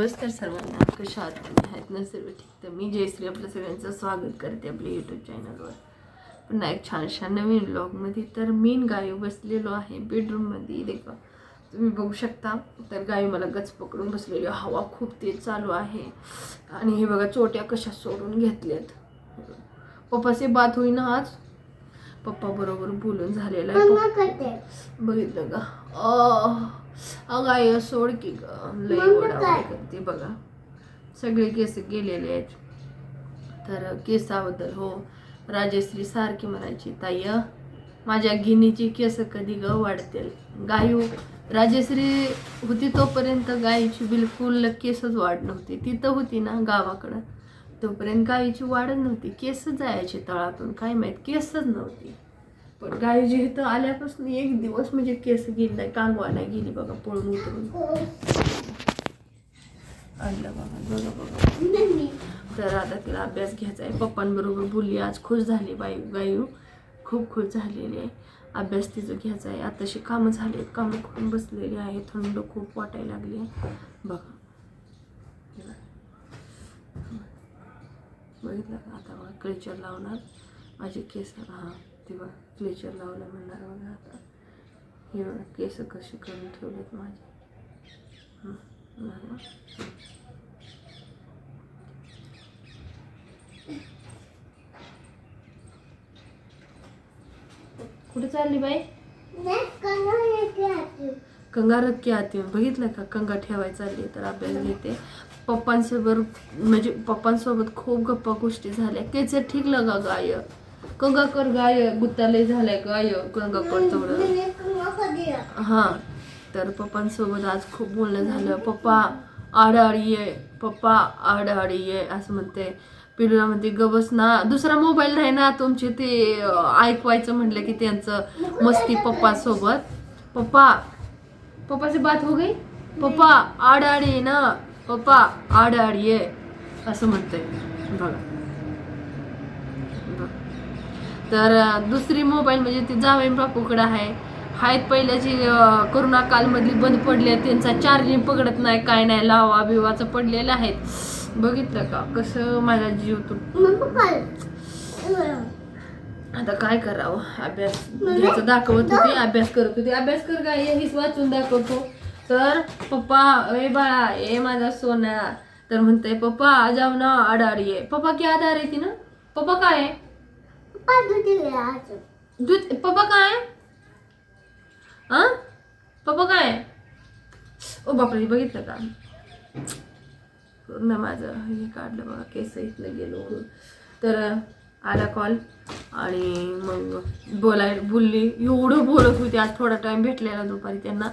नमस्कार सर्वांना. कशा आहात तुम्ही? आहेत ना सर्व ठीक? तर मी जयश्री आपलं सगळ्यांचं स्वागत करते आपल्या यूट्यूब चॅनलवर पुन्हा एक छानशा नवीन ब्लॉगमध्ये तर मीन गायू बसलेलो आहे. बेडरूममध्ये देखा तुम्ही बघू शकता. तर गायू मला गच पकडून बसलेली. हवा खूप तेज चालू आहे. आणि हे बघा चोट्या कशा सोडून घेतल्यात. पप्पाचे बात होईना आज. पप्पा बरोबर बोलून झालेला आहे. बघितलं का? अगं आई सोड की ग. लई ओढावडी? करते बघा. सगळे केस गेलेले आहेत. तर केसाबद्दल हो. राजश्री सारखी म्हणायची ताई माझ्या गिनीची केस कधी ग वाढतील? गायू राजश्री होती तोपर्यंत गायीची बिलकुल केसच वाढ नव्हती. तिथं होती ना गावाकडं. तोपर्यंत गायीची वाढच नव्हती. केस जायचे तळातून काय माहीत? केसच नव्हती. पण गाय जी इथं आल्यापासून एक दिवस म्हणजे केस गेली नाही कांगवा गेली बघा पळून उतरून. आणलं बघा बघा बघा. तर आता तिला अभ्यास घ्यायचा आहे. पप्पांबरोबर बोलली आज खुश झाली बाई गायू हो. खूप खुश झालेली आहे. अभ्यास तिचं घ्यायचा आहे. आताशी कामं झाली आहेत कामं करून बसलेली आहे. थंड खूप वाटायला लागली आहे. बघा. बघितलं का? आता बघा क्लेचर लावणार. माझे केस हां. ते क्लेचर लावलं म्हणणार बघा आता. हे बघा केस कसे करून ठेवलेत माझे. कुठे चालली बाई? कंगा रक्की आती बघितलं का? कंगा ठेवायला चालली तर आपल्याला घेते. पप्पांसोबत म्हणजे पप्पांसोबत खूप गप्पा गोष्टी झाल्या. त्याचं ठीक लगा गाय कंगा कर गाय गुत्तालय झालाय गाय कंगा कर तेवढं. हा तर पप्पांसोबत आज खूप बोलणं झालं. पप्पा आडाआडी ये पप्पा आडाआडी ये असं म्हणते. पिलूला म्हणते गबस ना दुसरा मोबाईल नाही ना तुमचे ते ऐकवायचं म्हटलं की त्यांचं मस्ती पप्पा पप्पा से बात हो गई? पप्पा आडाआडी ये ना पप्पा आडाआडी ये असं म्हणते. बघा. बघ. तर दुसरी मोबाईल म्हणजे ती जावई बापूकडं आहे. आहेत पहिल्याची कोरोना कालमधली बंद पडली आहे. त्यांचा चार्जिंग पकडत नाही काय नाही लावा बिवाचं पडलेलं आहेत बघितलं का? कसं माझा जीव तुट आता काय करावं? अभ्यास घ्यायचं दाखवत होती अभ्यास करत होती. अभ्यास कर काय हेच वाचून दाखवतो. तर पप्पा ए बाळा ए माझा सोना. तर म्हणते पप्पा जाऊ ना आडाडी आहे. पप्पा की आधार आहे ती ना? पप्पा काय आहे? दूध पप्पा काय? आहे हा पप्पा काय? ओ बापरे बघितलं का? पूर्ण माझं हे काढलं बघा केस इथलं गेलो म्हणून तर आला कॉल आणि मग बोलाय बोलली. एवढं बोलत होती आज थोडा टाईम भेटलेला दुपारी त्यांना.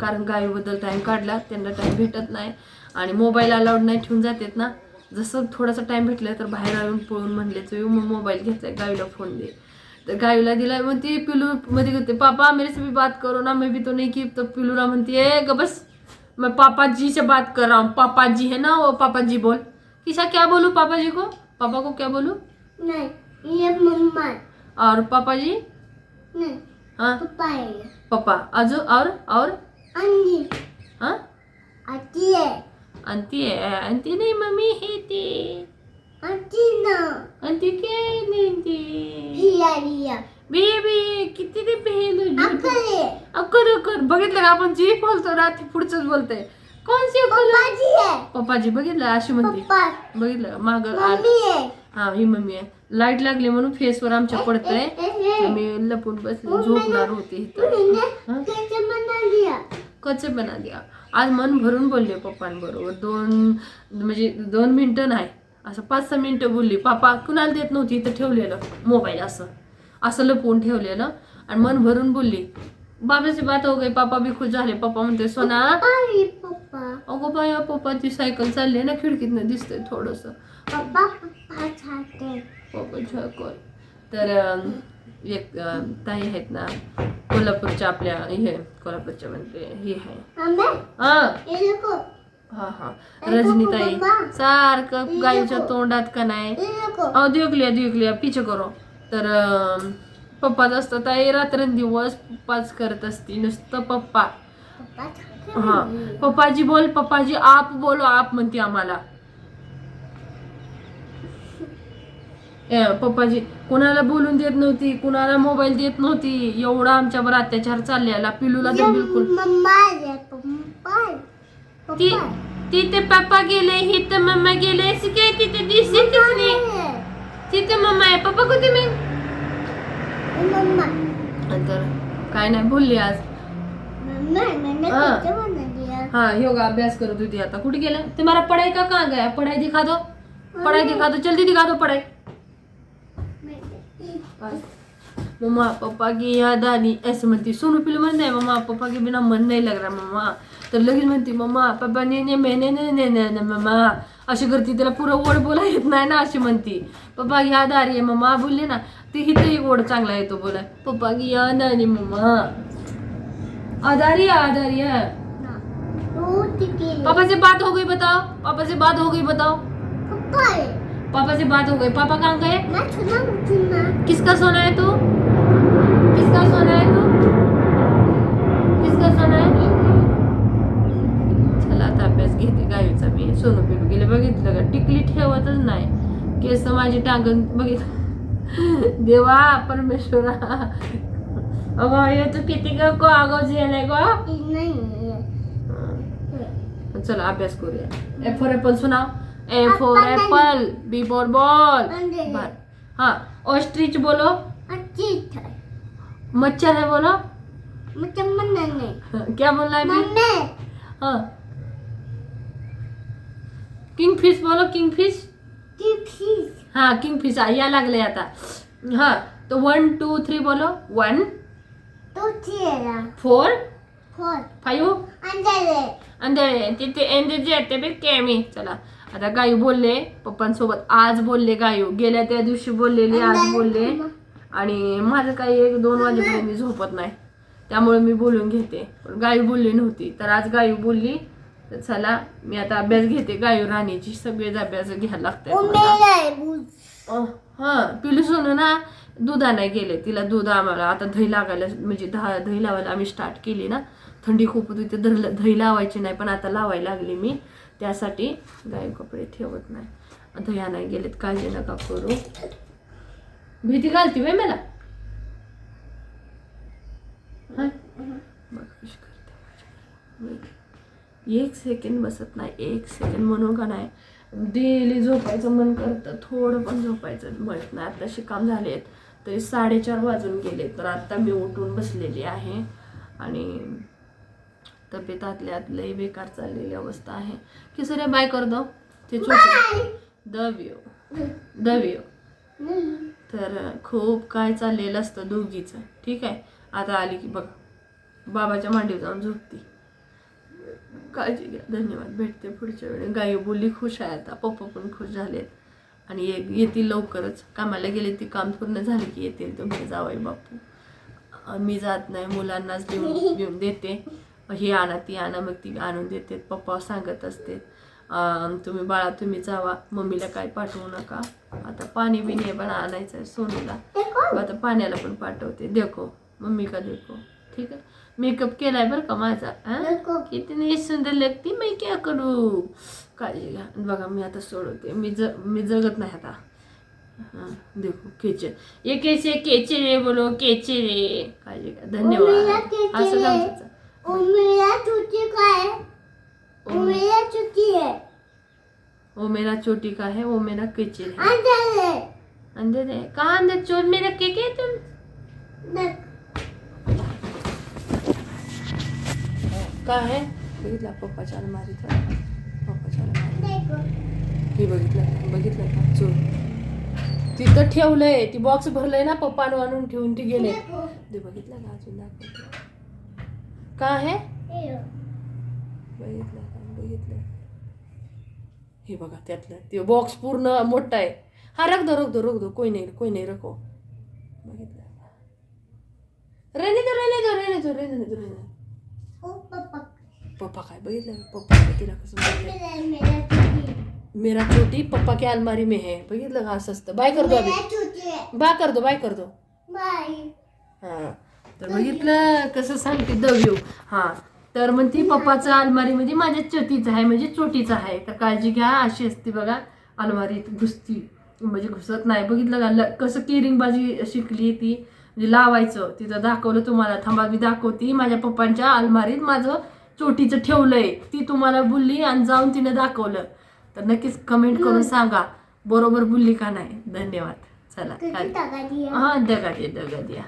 कारण गावीबद्दल टाईम काढला त्यांना टाईम भेटत नाही. आणि मोबाईल अलाउड नाही ठेवून जातात ना. जसं थोडासा टाईम भेटला तर बाहेर येऊन पळून म्हणले तर मग मोबाईल घेतलाय गावीला फोन दे. तर गावीला दिला मग ती पिलू मध्ये म्हणते पापा मेरे से भी बात करो ना मैं भी तो नहीं की. तो पिलूला म्हणते ग बस मैं पापा जी से बात कर रहा हूँ. पापा जी है ना वो? पापा जी बोल. किसा क्या बोलूँ पापा जी को? पापा को क्या बोलूँ? और पापा जी हाँ। पापा अजू और और? हाँ आंटी है। आंटी नहीं मम्मी है ती आंटी क्या है आंटी बेबी किती ते पेहलो अकर अकर बघितलं का आपण जी बोलतो ना ती पुढचंच बोलते कोण सी पप्पाजी बघितलं अशी म्हणते बघितलं माग हा ही मम्मी आहे लाइट लागली म्हणून फेसवर आमच्या पडतंय मी लपून बसले झोपणार होते कच्चे बना दिया. आज मन भरून बोलले पप्पांबरोबर. दोन म्हणजे दोन मिनिटं नाही असं पाच सहा मिनिटं बोलली. पापा कुणाला देत नव्हती? इथं ठेवलेलं. मोबाईल असं. असं लपवून ठेवलेलं. आणि मन भरून बोलली बाबाची बात हो गई. पापा बी खुश झाले. पप्पा म्हणते सोना अगो बाया पप्पाची सायकल चालली ना खिडकीतनं दिसतंय थोडंसं. पप्पा झाकल तर अं, ताई आहेत ना कोल्हापूरच्या आपल्या हे कोल्हापूरच्या म्हणते हे आहे. हा. हा हा रजनीताई. सारखं गाईच्या तोंडात का नाही? अहो दिवकलिया दिवकलिया पिछे करो. तर पप्पाच असतं ताई रात्रंदिवस पप्पाच करत असती नुसतं पप्पा. हा. पप्पाजी बोल पप्पाजी आप बोलो आप म्हणते आम्हाला. पप्पाजी कुणाला बोलून देत नव्हती कुणाला मोबाईल देत नव्हती एवढा आमच्यावर अत्याचार चाललेला पिलूला तर बिलकुल. ती तिथे पप्पा गेले ही तर मम्मा गेले अशी काय तिथे दिसतच नाही. तिथे मम्मा आहे पप्पा कुठे मी? नंतर काय नाही बोलली आज. हाँ. योगा अभ्यास करो दीदी आता. कुठे गेला? तुम्हारा पढ़ाई का कहाँ गया पढ़ाई दिखा दो. पढ़ाई दिखा दो. जल्दी दिखा दो पढ़ाई. मम्मा पप्पा की याद आनी ऐसे म्हणती. सोनू पिलू म्हणते "नहीं, मम्मा पप्पा के बिना मन नहीं लग रहा मम्मा. तर लगेच म्हणते मम्मा पप्पा ने ने मैंने ने ने ने ने मम्मा. अशी करती त्याला पुरं ओढ बोला येत नाही ना अशी म्हणती. पप्पा की याद आ रही है मम्मा बोलले ना ते हिथं एक ओढ चांगला येतो बोला. पप्पा की याद आली मम्मा. आधारी आधारी है पापा से बात हो गई बताओ. पापा से बात हो गई बताओ. पापा से बात हो गई। पापा कहाँ गए? किसका सोना है तू? किसका सोना है तू? किसका सोना है? चला आता अभ्यास घेते गावीचा मी. सोनू पिलू गेले बघितलं का? टिकली ठेवतच नाही. केस माझी टांगण बघित देवा परमेश्वरा. अगं तू किती ग को आगाव झालाय ग? चला अभ्यास करूया. ए फॉर एपल सुनाव. A for apple B for ball हाँ ऑस्ट्रिच बोलो मच्छर है बोलो क्या बोलना है हाँ किंग फ़िश बोलो किंग फ़िश हाँ किंग फ़िश या लागले आता हाँ तो वन टू थ्री बोलो वन फोर फाईव्ह अंधेरे तिथे एंदे येते बे केमी चला आता गायू बोलले पप्पांसोबत आज बोलले गायू गेल्या त्या दिवशी बोललेले आज बोलले. आणि माझं काही एक दोन वाजेपर्यंत मी झोपत नाही. त्यामुळे मी बोलून घेते. पण गायू बोलली नव्हती. तर आज गायू बोलली तर चला मी आता अभ्यास घेते गायू राणीची. सगळेच अभ्यास घ्यायला लागतात हा पिलू सोनू ना दूध आणाय गेले. तिला दूध आम्हाला आता दही लागायला म्हणजे दहा दही लावायला आम्ही स्टार्ट केली ना. थंडी खूप होती ते दही दही लावायची नाही पण आता लावायला लागली मी. त्यासाठी गाय कपडे ठेवत नाही. दही आणाय गेलेत काळजी नका करू. भीती घालती वे मला? करते एक सेकंड बसत नाही एक सेकंड म्हणून का नाही. डेली झोपायचं मन करतं थोडं पण झोपायचं म्हणत नाही. आत्ताशी काम झाले आहेत तरी साडेचार वाजून गेले तर आत्ता मी उठून बसलेली आहे. आणि तब्येत आतल्या आत लई बेकार चाललेली अवस्था आहे. की सर बाय कर दो. ते दव्यो. दव्यो. तर खूप काय चाललेलं असतं दोघीचं. ठीक आहे? आता आली की बघ. बाबाच्या मांडीवर जाऊन झोपती. काळजी घ्या. धन्यवाद. भेटते पुढच्या वेळी. गाई बोलली खुश आहे आता. पप्पा पण खुश झालेत. आणि ये येतील लवकरच. कामाला गेले ती काम पूर्ण झाले की येतील. तुमचे जावई बापू. मी जात नाही. मुलांनाच देऊन देऊन देते. ही आणा ती आणा मग ती आणून देते पप्पा सांगत असते तुम्ही बाळा तुम्ही जावा. मम्मीला काय पाठवू नका. आता पाणी बिणी पण आणायचं आहे सोनूला आता पाण्याला पण पाठवते. देखो. मम्मी का देखो? ठीक आहे? मेकअप केलाय बरं का माझा? हा? किती सुंदर लगती मी क्या करू? काळजी घ्या. बघा मी आता सोडवते. मी ज मी जगत नाही आता. हाँ देखो केचे ये कैसे केचे रे बोलो केचे रे काळजी घ्या. धन्यवाद. असं समजायचं वो मेरा चोटी का है वो मेरा केचे है। अंदर है। अंदर है? कहाँ अंदर चोट मेरा के के तुम? का है? बघितला पप्पाच्या अलमारीत पप्पाच्या अलमारीत हे बघितलं का? बघितलं का चोर। तिथं ठेवलंय ती बॉक्स भरलंय ना पप्पानं आणून ठेवून ती गेले ते बघितलं का अजून दाखवतो. का आहे? बघितलं बघितलं. हे बघा त्यातलं. ते बॉक्स पूर्ण मोठा आहे. हा रख दो रख दो रख दो. कोई नाही कोई नाही रखो. बघितलं. का? रहने दो रहने दो रहने दो रहने दो रहने दो. पप्पा काय बघितलं? का? पप्पा तिला कसं मेरा छोटी पप्पा की अलमारी में है. बघितलं का? असं असतं. बाय कर दो अभी बाय कर दो बाय कर दो हा. तर बघितलं कसं सांगते दव्यू हा. तर म्हणते पप्पाचं अलमारीमध्ये माझ्या चोतीचं आहे म्हणजे चोटीचं आहे. तर काळजी घ्या अशी असते बघा अलमारीत घुसती. म्हणजे घुसत नाही. बघितलं का ल- कसं केरिंग बाजी शिकली ती. म्हणजे लावायचं तिथं दाखवलं तुम्हाला. थांबा मी दाखवते. माझ्या पप्पांच्या अलमारीत माझं चोटीचं ठेवलंय. ती तुम्हाला बोलली आणि जाऊन तिने दाखवलं. तर नक्कीच कमेंट करून सांगा बरोबर बोलली का नाही? धन्यवाद. चला हा दगा दे दगा द्या.